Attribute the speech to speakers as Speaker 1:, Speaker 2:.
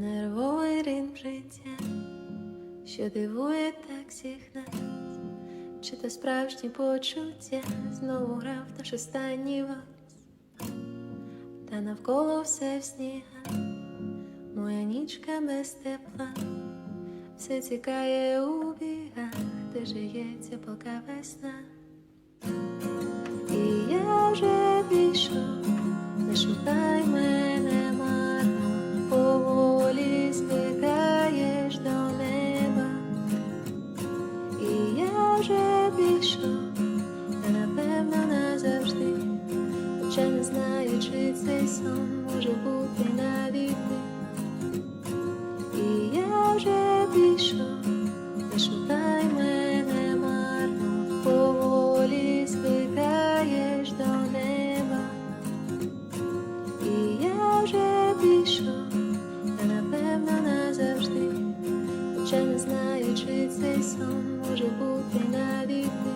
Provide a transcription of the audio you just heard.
Speaker 1: Нервовий ритм життя, що дивує так всіх нас, чи то справжні почуття знову грав наш останній вальс, та навколо все в снігах, моя нічка без тепла, все тікає у бігах, де жиється пока весна. Хоча не знаю, чи цей сон може бути навіки. І я вже пішов, не шукай мене марно, поволі звикаєш до неба. І я вже пішов, та напевно назавжди, хоча не знаю, чи цей сон може бути навіки.